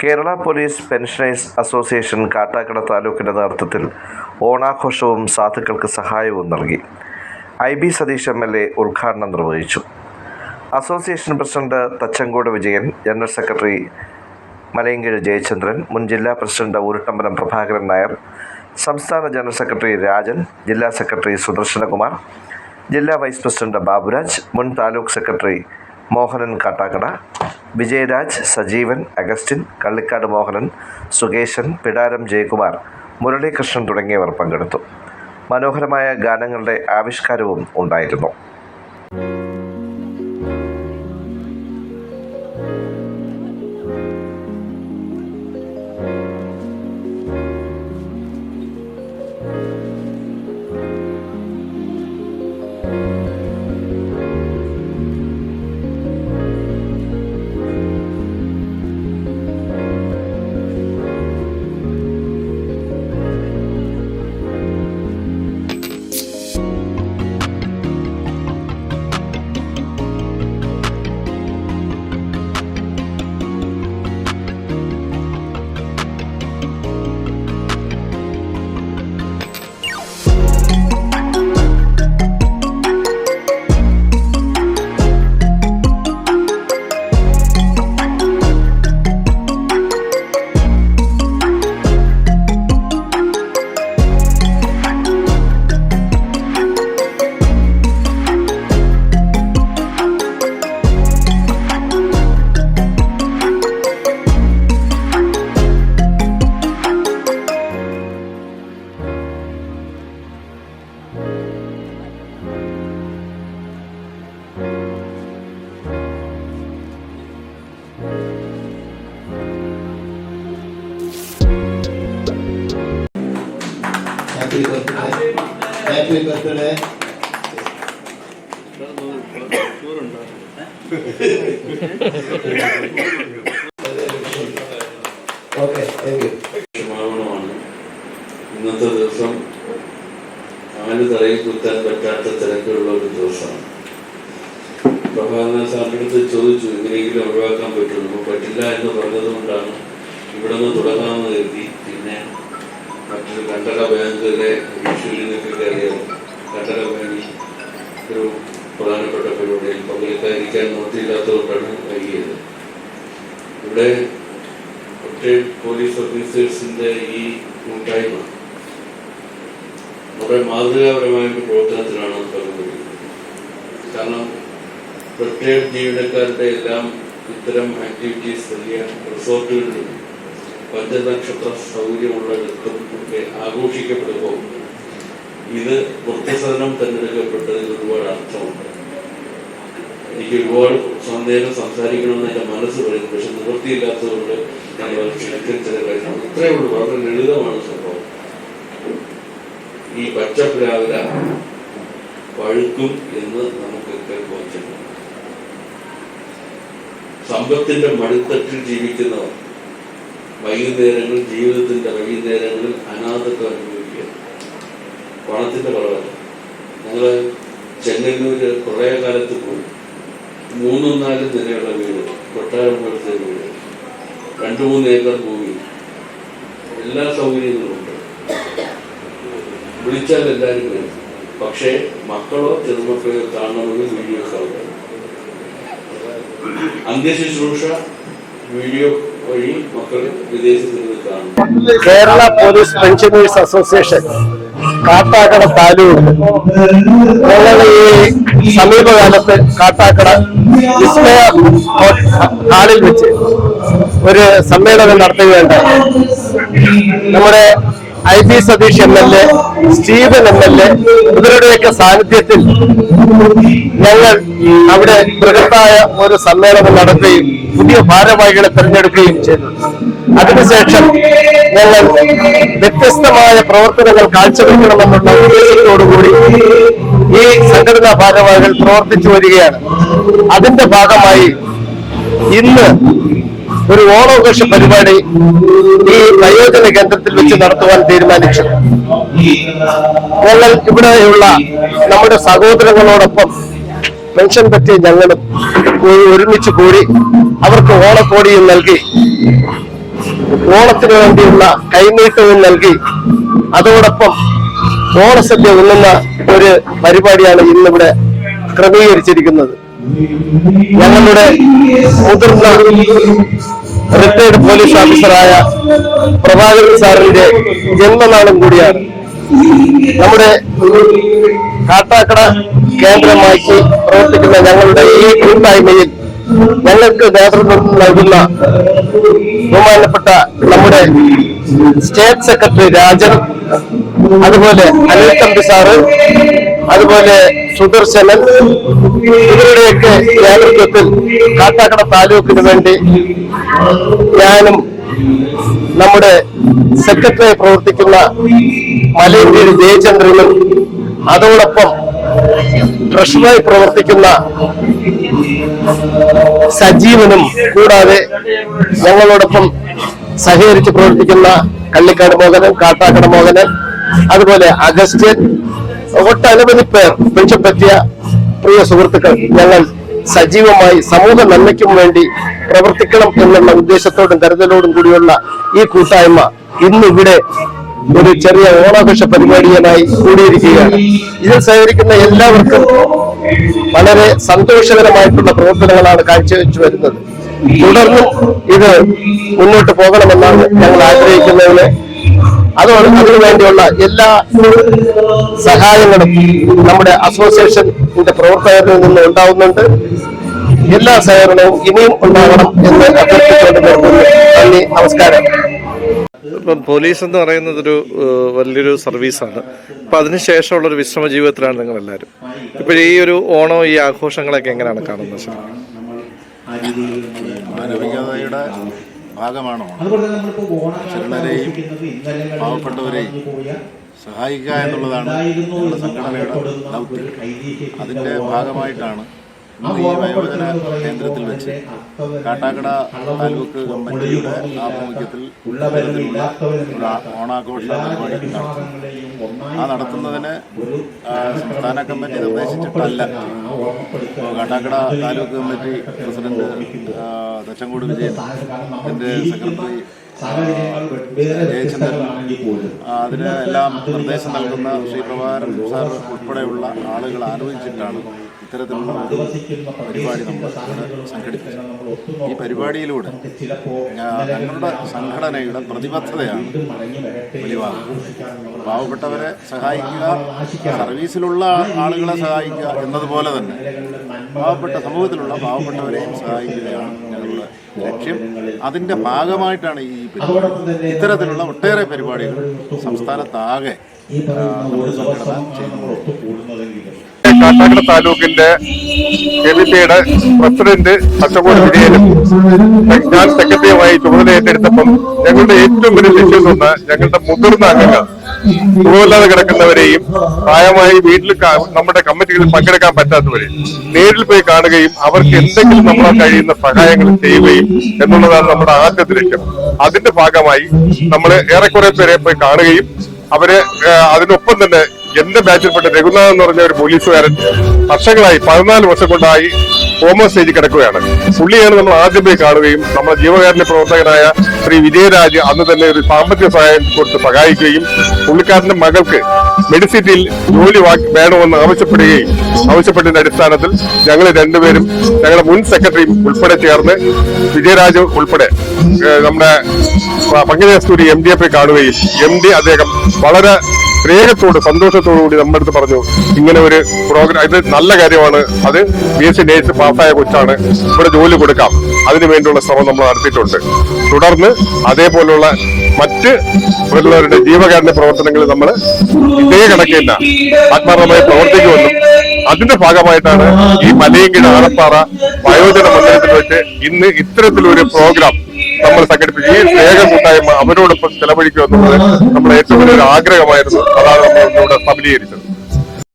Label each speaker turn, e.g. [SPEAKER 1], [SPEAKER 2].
[SPEAKER 1] Kerala police pensioners association Kattakkada താലൂക്കിന്റെ നേതൃത്വത്തിൽ ഓണാഘോഷവും സാധുക്കൾക്ക് സഹായവും നൽകി. I B Satheesh M L A ഉദ്ഘാടനം നിർവഹിച്ചു. Association president Thachankode Vijayan general secretary Malayankeezh Jayachandran മുൻ ജില്ലാ പ്രസിഡന്റ് ഊരുട്ടമ്പലം പ്രഭാകരൻ നായർ സംസ്ഥാന ജനറൽ സെക്രട്ടറി രാജൻ ജില്ലാ സെക്രട്ടറി സുദർശനകുമാർ ജില്ലാ വൈസ് പ്രസിഡന്റ് ബാബുരാജ് മുൻ താലൂക്ക് സെക്രട്ടറി മോഹനൻ കാട്ടാക്കട വിജയരാജ് സജീവൻ അഗസ്റ്റിൻ കള്ളിക്കാട് മോഹനൻ സുകേശൻ പിടാരം ജയകുമാർ മുരളീകൃഷ്ണൻ തുടങ്ങിയവർ പങ്കെടുത്തു മനോഹരമായ ഗാനങ്ങളുടെ ആവിഷ്കാരവും ഉണ്ടായിരുന്നു
[SPEAKER 2] thank birthday. Happy
[SPEAKER 3] ബർത്ത്ഡേ ഇന്നത്തെ ദിവസം ആര് തറയിൽ കുത്താൻ പറ്റാത്ത തിരക്കുള്ള ഒരു ദിവസമാണ്. പ്രഭാകരൻ സാറിനടുത്ത് അടുത്ത് ചോദിച്ചു എങ്ങനെയെങ്കിലും ഒഴിവാക്കാൻ പറ്റുമോ? പറ്റില്ല എന്ന് പറഞ്ഞത് കൊണ്ടാണ് ഇവിടെ നിന്ന് തുടങ്ങാമെന്ന് കരുതി. പിന്നെ മറ്റൊരു കണ്ടട ബാങ്കിലെ വിഷുവിൽ നിന്നൊക്കെ അറിയാം കണ്ടട ബാങ്ക് ഒരു പ്രധാനപ്പെട്ട പരിപാടിയിൽ പങ്കെടുക്കാതിരിക്കാൻ നോട്ടിയില്ലാത്തതുകൊണ്ടാണ് വൈകിയത്. ഇവിടെ റിട്ടയർഡ് പോലീസ് ഓഫീസേഴ്സിന്റെ ഈ കൂട്ടായ്മ വളരെ മാതൃകാപരമായ ഒരു പ്രവർത്തനത്തിനാണ് പങ്കുവയ്ക്കുന്നത് കാരണം റിട്ടയർഡ് ജീവനക്കാരുടെ എല്ലാം ഇത്തരം ആക്ടിവിറ്റീസ് വലിയ റിസോർട്ടുകളിലും പഞ്ചനക്ഷത്ര സൗകര്യമുള്ളിടത്തും ഒക്കെ ആഘോഷിക്കപ്പെടുമ്പോൾ ഇത് വൃദ്ധസനം തിരഞ്ഞെടുക്കപ്പെട്ടതിൽ ഒരുപാട് അർത്ഥമുണ്ട്. എനിക്ക് ഒരുപാട് സന്ദേശം സംസാരിക്കണമെന്ന് എന്റെ മനസ്സ് പറയുന്നു. പക്ഷെ നിവൃത്തിയില്ലാത്തതുകൊണ്ട് ഞങ്ങൾ ചില ഇത്രയേ ഉള്ളൂ. വളരെ ലളിതമാണ് സംഭവം. ഈ പച്ചപ്രാവര പഴുക്കും എന്ന് നമുക്കൊക്കെ ബോധ്യമുണ്ട്. സമ്പത്തിന്റെ മടിത്തട്ടിൽ ജീവിക്കുന്നവർ വൈകുന്നേരങ്ങളിൽ ജീവിതത്തിന്റെ വൈകുന്നേരങ്ങളിൽ അനാഥത്വം അനുഭവിക്കുക പണത്തിന്റെ കുറവല്ല. ഞങ്ങൾ ചെങ്ങന്നൂര് കുറേ കാലത്ത് പോയി. മൂന്നും നാലും നിലയുള്ള വീട് കൊട്ടാരം പോലത്തെ വീട്. രണ്ടു മൂന്ന് ഏക്കർ ഭൂമി. എല്ലാ സൗകര്യങ്ങളും ഉണ്ട്. വിളിച്ചാൽ എല്ലാവരും വരും. പക്ഷേ മക്കളോ ചെറുമക്കളോ കാണണമെങ്കിൽ വീഡിയോ കാണുക അന്ത്യശുശ്രൂഷ video
[SPEAKER 4] Kerala police pensioners association Kattakkada taluk. ഞങ്ങൾ ഈ സമീപകാലത്ത് കാട്ടാക്കട വിസ്മയ ഹാളിൽ വെച്ച് ഒരു സമ്മേളനം നടത്തുകയുണ്ടായി. നമ്മുടെ I B Satheesh M L A Steven M L A ഇവരുടെയൊക്കെ സാന്നിധ്യത്തിൽ ഞങ്ങൾ അവിടെ ബൃഹത്തായ ഒരു സമ്മേളനം നടത്തുകയും പുതിയ ഭാരവാഹികളെ തിരഞ്ഞെടുക്കുകയും ചെയ്തു. അതിനുശേഷം ഞങ്ങൾ വ്യത്യസ്തമായ പ്രവർത്തനങ്ങൾ കാഴ്ചവെക്കണമെന്നുള്ള ഉദ്ദേശത്തോടുകൂടി ഈ സംഘടനാ ഭാരവാഹികൾ പ്രവർത്തിച്ചു വരികയാണ്. അതിന്റെ ഭാഗമായി ഇന്ന് ഒരു ഓണാഘോഷ പരിപാടി ഈ പ്രയോജന കേന്ദ്രത്തിൽ വെച്ച് നടത്തുവാൻ തീരുമാനിച്ചു. ഞങ്ങൾ ഇവിടെയുള്ള നമ്മുടെ സഹോദരങ്ങളോടൊപ്പം പെൻഷൻ പറ്റിയ ഞങ്ങളും ഒരുമിച്ച് കൂടി അവർക്ക് ഓണക്കോടിയും നൽകി. ഓണത്തിന് വേണ്ടിയുള്ള കൈനീട്ടവും നൽകി. അതോടൊപ്പം ഓണസദ്യ ഉണ്ണുന്ന ഒരു പരിപാടിയാണ് ഇന്നിവിടെ ക്രമീകരിച്ചിരിക്കുന്നത്. ഞങ്ങളുടെ മുതിർന്ന റിട്ടയർഡ് പോലീസ് ഓഫീസറായ പ്രഭാകരൻ സാറിന്റെ ജന്മനാളും കൂടിയാണ്. നമ്മുടെ കാട്ടാക്കട കേന്ദ്രമാക്കി പ്രവർത്തിക്കുന്ന ഞങ്ങളുടെ ഈ കൂട്ടായ്മയിൽ ഞങ്ങൾക്ക് നേതൃത്വം നൽകുന്ന ബഹുമാനപ്പെട്ട നമ്മുടെ സ്റ്റേറ്റ് സെക്രട്ടറി രാജൻ അതുപോലെ അനിൽ തമ്പി സാറ് അതുപോലെ സുദർശനൻ ഇവരുടെയൊക്കെ നേതൃത്വത്തിൽ കാട്ടാക്കട താലൂക്കിന് വേണ്ടി ഞാനും നമ്മുടെ സെക്രട്ടറി പ്രവർത്തിക്കുന്ന മലയങ്കീഴ് ജയചന്ദ്രനും അതോടൊപ്പം ട്രഷറായി പ്രവർത്തിക്കുന്ന സജീവനും കൂടാതെ ഞങ്ങളോടൊപ്പം സഹകരിച്ച് പ്രവർത്തിക്കുന്ന കള്ളിക്കാട് മോഹനൻ കാട്ടാക്കട മോഹനൻ അതുപോലെ അഗസ്റ്റ്യൻ ഒട്ടനവധി പേർ പെൻഷൻ പറ്റിയ പ്രിയ സുഹൃത്തുക്കൾ ഞങ്ങൾ സജീവമായി സമൂഹ നന്മയ്ക്കും വേണ്ടി പ്രവർത്തിക്കണം എന്നുള്ള ഉദ്ദേശത്തോടും കരുതലോടും കൂടിയുള്ള ഈ കൂട്ടായ്മ ഇന്നിവിടെ ഒരു ചെറിയ ഓണാഘോഷ പരിപാടിയായി കൂടിയിരിക്കുകയാണ്. ഇതിൽ സഹകരിക്കുന്ന എല്ലാവർക്കും വളരെ സന്തോഷകരമായിട്ടുള്ള പ്രവർത്തനങ്ങളാണ് കാഴ്ചവെച്ചു വരുന്നത്. തുടർന്നും ഇത് മുന്നോട്ട് പോകണമെന്നാണ് ഞങ്ങൾ ആഗ്രഹിക്കുന്നതിന്. അതോട് അതിനു വേണ്ടിയുള്ള എല്ലാ സഹായങ്ങളും നമ്മുടെ അസോസിയേഷന്റെ പ്രവർത്തകരിൽ നിന്ന് ഉണ്ടാവുന്നുണ്ട്. എല്ലാ സഹകരണവും ഇനിയും ഉണ്ടാകണം എന്ന് അഭ്യർത്ഥിച്ചുകൊണ്ട് നന്ദി നമസ്കാരം.
[SPEAKER 1] ഇപ്പം പോലീസ് എന്ന് പറയുന്നത് ഒരു വലിയൊരു സർവീസാണ്. അപ്പം അതിനുശേഷമുള്ളൊരു വിശ്രമ ജീവിതത്തിലാണ് നിങ്ങൾ എല്ലാവരും ഇപ്പോൾ ഈ ഒരു ഓണോ ഈ ആഘോഷങ്ങളൊക്കെ എങ്ങനെയാണ് കാണുന്നത് ശരി
[SPEAKER 5] മാനവികതയുടെ ഭാഗമാണ്? ഓണം ശരണരെയും പാവപ്പെട്ടവരെയും സഹായിക്കുക എന്നുള്ളതാണ് സംഘടനയുടെ ദൗത്യം. അതിന്റെ ഭാഗമായിട്ടാണ് ഇന്ന് ഈ വയോജന കേന്ദ്രത്തിൽ വെച്ച് കാട്ടാക്കട താലൂക്ക് കമ്പനിയുടെ ആഭിമുഖ്യത്തിൽ ഓണാഘോഷ പരിപാടി നടത്തും ആ നടത്തുന്നതിന് സംസ്ഥാന കമ്മിറ്റി നിർദ്ദേശിച്ചിട്ടല്ല. കാട്ടാക്കട താലൂക്ക് കമ്മിറ്റി പ്രസിഡന്റ് തച്ചങ്കോട് വിജയൻ എന്റെ സെക്രട്ടറി ജയചന്ദ്രൻ അതിന് എല്ലാം നിർദ്ദേശം നൽകുന്ന ശ്രീ പ്രഭാകരൻ സാർ ഉൾപ്പെടെയുള്ള ആളുകൾ ആലോചിച്ചിട്ടാണ് ഇത്തരത്തിലുള്ള പരിപാടി നമ്മൾ ഇവിടെ സംഘടിപ്പിച്ചത് ഈ പരിപാടിയിലൂടെ ഞങ്ങളുടെ സംഘടനയുടെ പ്രതിബദ്ധതയാണ് വെളിവാകുന്നത് പാവപ്പെട്ടവരെ സഹായിക്കുക സർവീസിലുള്ള ആളുകളെ സഹായിക്കുക എന്നതുപോലെ തന്നെ പാവപ്പെട്ട സമൂഹത്തിലുള്ള പാവപ്പെട്ടവരെയും സഹായിക്കുകയാണ് ഞങ്ങളുടെ ലക്ഷ്യം. അതിന്റെ ഭാഗമായിട്ടാണ് ഈ ഇത്തരത്തിലുള്ള ഒട്ടേറെ പരിപാടികൾ സംസ്ഥാനത്താകെ നമ്മുടെ സംഘടന ചെയ്യുന്നുണ്ട്
[SPEAKER 6] കാട്ടാക്കട താലൂക്കിന്റെ കെമിറ്റിയുടെ പ്രസിഡന്റ് അച്ചക്കോട് വിജയനും ഞാൻ സെക്രട്ടറിയുമായി ചുമതല ഏറ്റെടുത്തപ്പം ഞങ്ങളുടെ ഏറ്റവും വലിയ ലക്ഷ്യം തന്ന ഞങ്ങളുടെ മുതിർന്ന അംഗങ്ങൾ സുഖമില്ലാതെ കിടക്കുന്നവരെയും പ്രായമായി വീട്ടിൽ നമ്മുടെ കമ്മിറ്റികളിൽ പങ്കെടുക്കാൻ പറ്റാത്തവരെ നേരിൽ പോയി കാണുകയും അവർക്ക് എന്തെങ്കിലും നമ്മളാൽ കഴിയുന്ന സഹായങ്ങൾ ചെയ്യുകയും എന്നുള്ളതാണ് നമ്മുടെ ആദ്യത്തെ ലക്ഷ്യം. അതിന്റെ ഭാഗമായി നമ്മൾ ഏറെക്കുറെ പേരെ പോയി കാണുകയും അവരെ അതിനൊപ്പം തന്നെ എന്റെ ബാച്ചിൽപ്പെട്ട രഘുനാഥ് എന്ന് പറഞ്ഞ ഒരു പോലീസുകാരൻ വർഷങ്ങളായി പതിനാല് വർഷം കൊണ്ടായി ഹോമോ സ്റ്റേജിൽ കിടക്കുകയാണ്. പുള്ളിയാണ് നമ്മൾ ആദ്യം പോയി കാണുകയും നമ്മുടെ ജീവകാരുണ്യ പ്രവർത്തകനായ ശ്രീ വിജയരാജ് അന്ന് തന്നെ ഒരു സാമ്പത്തിക സഹായം കൊടുത്ത് സഹായിക്കുകയും പുള്ളിക്കാരന്റെ മകൾക്ക് മെഡിസിറ്റിയിൽ ജോലി വേണമെന്ന് ആവശ്യപ്പെടുകയും ആവശ്യപ്പെട്ടതിന്റെ അടിസ്ഥാനത്തിൽ ഞങ്ങൾ രണ്ടുപേരും ഞങ്ങളുടെ മുൻ സെക്രട്ടറിയും ഉൾപ്പെടെ ചേർന്ന് വിജയരാജ് ഉൾപ്പെടെ നമ്മുടെ Pankaja Kasthuri M D F കാണുകയും എം ഡി അദ്ദേഹം വളരെ സ്നേഹത്തോട് സന്തോഷത്തോടു കൂടി നമ്മുടെ അടുത്ത് പറഞ്ഞു ഇങ്ങനെ ഒരു പ്രോഗ്രാം ഇത് നല്ല കാര്യമാണ്. അത് ബി എസ് സി നേഴ്സ് പാസ്സായ കൊച്ചാണ്. ഇവിടെ ജോലി കൊടുക്കാം. അതിനു വേണ്ടിയുള്ള ശ്രമം നമ്മൾ നടത്തിയിട്ടുണ്ട്. തുടർന്ന് അതേപോലുള്ള മറ്റ് മറ്റുള്ളവരുടെ ജീവകാരുണ്യ പ്രവർത്തനങ്ങൾ നമ്മൾ ഇതേ കണക്കില്ല. ആത്മാർത്ഥമായി പ്രവർത്തിക്കുമെന്നും അതിന്റെ ഭാഗമായിട്ടാണ് ഈ മലയങ്കിട ആലപ്പാറ വയോജന മന്ദിരത്തിൽ വെച്ച് ഇന്ന് ഇത്തരത്തിലൊരു പ്രോഗ്രാം നമ്മൾ സംഘടിപ്പിക്കും ഈ സ്നേഹ കൂട്ടായ്മ അവരോടൊപ്പം ചെലവഴിക്കുക എന്നുള്ളത് നമ്മുടെ ഏറ്റവും വലിയൊരു ആഗ്രഹമായിരുന്നു. അതാണ് നമ്മൾ ഇവിടെ സബലീകരിച്ചത്